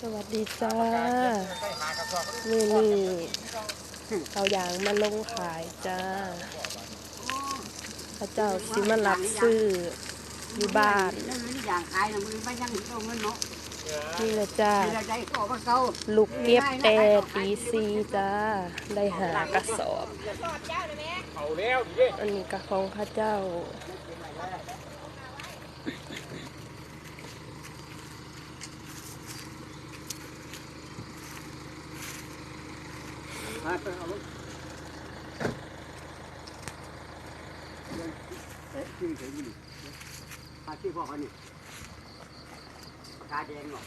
สวัสดีจ้านี่นี่เอาอย่างมาลงขายจ้าพระเจ้าสิมารับซื้ออยู่บ้านนั่นนี่อย่างขายนะจ้ามีอะไรก็ว่าเขาลูกเก็บแต่ตีซีจ้า ได้หากระสอบ อันนี้กระของข้าเจ้า มาไปเอารถเอ๊ะชื่อเฉยๆนี่มาชื่อพ่อเขานี่ปากกาแดงเนาะ